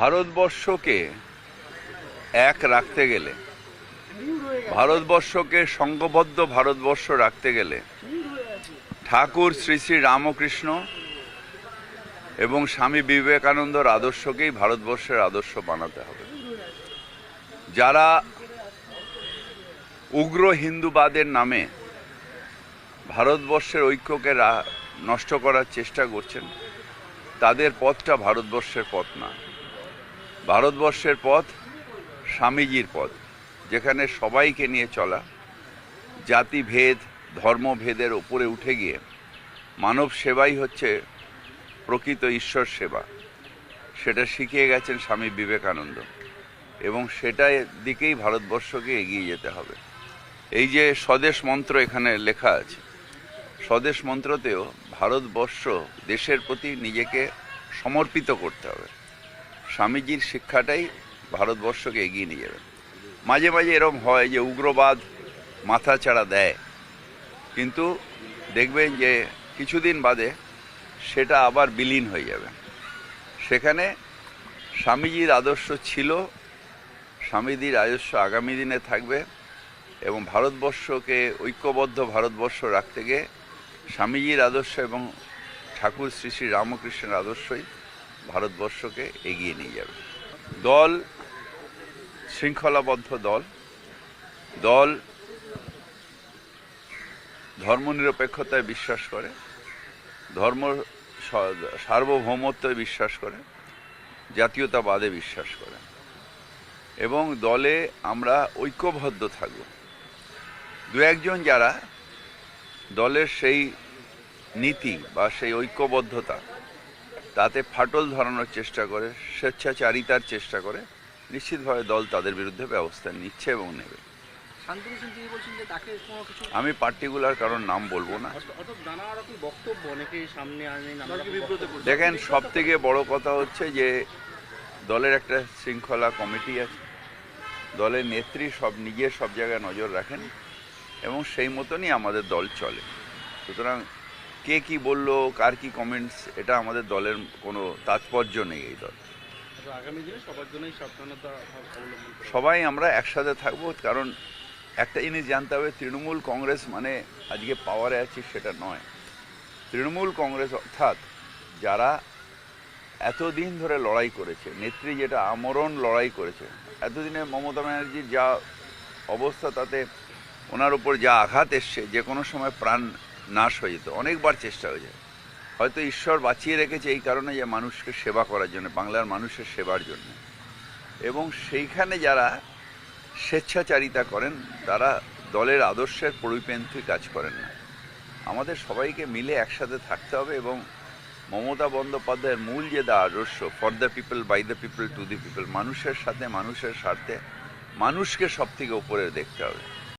ভারতবর্ষকে এক রাখতে গেলে, ভারতবর্ষকে সংঘবদ্ধ ভারতবর্ষ রাখতে গেলে ঠাকুর শ্রী শ্রী রামকৃষ্ণ এবং স্বামী বিবেকানন্দর আদর্শকেই ভারতবর্ষের আদর্শ বানাতে হবে। যারা উগ্র হিন্দুবাদের নামে ভারতবর্ষের ঐক্যকে নষ্ট করার চেষ্টা করছেন, তাদের পথটা ভারতবর্ষের পথ না। ভারতবর্ষের পথ স্বামীজির পথ, যেখানে সবাইকে নিয়ে চলা, জাতিভেদ, ধর্মভেদের উপরে উঠে গিয়ে মানব সেবাই হচ্ছে প্রকৃত ঈশ্বর সেবা। সেটা শিখিয়ে গেছেন স্বামী বিবেকানন্দ, এবং সেটার দিকেই ভারতবর্ষকে এগিয়ে যেতে হবে। এই যে স্বদেশ মন্ত্র এখানে লেখা আছে, স্বদেশ মন্ত্রতেও ভারতবর্ষ দেশের প্রতি নিজেকে সমর্পিত করতে হবে। স্বামীজির শিক্ষাটাই ভারতবর্ষকে এগিয়ে নিয়ে যাবে। মাঝে মাঝে এরম হয় যে উগ্রবাদ মাথা চাড়া দেয়। কিন্তু দেখবেন যে কিছুদিন বাদে সেটা আবার বিলীন হয়ে যাবে। সেখানে স্বামীজির আদর্শ ছিল, স্বামীজির আদর্শ আগামী দিনে থাকবে এবং ভারতবর্ষকে, ঐক্যবদ্ধ ভারতবর্ষ রাখতে গিয়ে স্বামীজির আদর্শ এবং ঠাকুর শ্রী শ্রী রামকৃষ্ণের আদর্শই ভারতবর্ষকে এগিয়ে নিয়ে যাবে। দল, শৃঙ্খলাবদ্ধ দল দল ধর্মনিরপেক্ষতায় বিশ্বাস করে, ধর্ম সার্বভৌমত্বে বিশ্বাস করে, জাতীয়তাবাদে বিশ্বাস করে এবং দলে আমরা ঐক্যবদ্ধ থাকব। দু একজন যারা দলের সেই নীতি বা সেই ঐক্যবদ্ধতা তাতে ফাটল ধরানোর চেষ্টা করে স্বেচ্ছাচারিতার চেষ্টা করে নিশ্চিতভাবে দল তাদের বিরুদ্ধে ব্যবস্থা নিচ্ছে এবং নেবে। শান্তনু সিং তিনি বলছেন যে তাকে কোনো কিছু আমি পার্টিকুলার কারণ নাম বলব না। দেখেন সব থেকে বড় কথা হচ্ছে যে দলের একটা শৃঙ্খলা কমিটি আছে। দলের নেত্রী সব নিজে সব জায়গায় নজর রাখেন এবং সেই মতনই আমাদের দল চলে। সুতরাং কে কি বলল কার কি কমেন্টস এটা আমাদের দলের কোনো তাৎপর্য নেই এই দল। সাবধানতা সবাই আমরা একসাথে থাকব কারণ একটা জিনিস জানতে হবে তৃণমূল কংগ্রেস মানে আজকে পাওয়ারে আছি সেটা নয়। তৃণমূল কংগ্রেস অর্থাৎ যারা এতদিন ধরে লড়াই করেছে নেত্রী যেটা আমরণ লড়াই করেছে এতদিনে মমতা ব্যানার্জির যা অবস্থা তাতে ওনার উপর যা আঘাত এসছে যে কোনো সময় প্রাণ নাশ হয়ে যেত। অনেকবার চেষ্টা হয়ে যায়। হয়তো ঈশ্বর বাঁচিয়ে রেখেছে এই কারণে যে মানুষকে সেবা করার জন্য, বাংলার মানুষের সেবার জন্য। এবং সেইখানে যারা স্বেচ্ছাচারিতা করেন, তারা দলের আদর্শের পরিপন্থী কাজ করেন না। আমাদের সবাইকে মিলে একসাথে থাকতে হবে এবং মমতা বন্দ্যোপাধ্যায়ের মূল যে দা আদর্শ for the people by the people to the people মানুষের সাথে মানুষের স্বার্থে মানুষকে সব থেকে উপরে দেখতে হবে।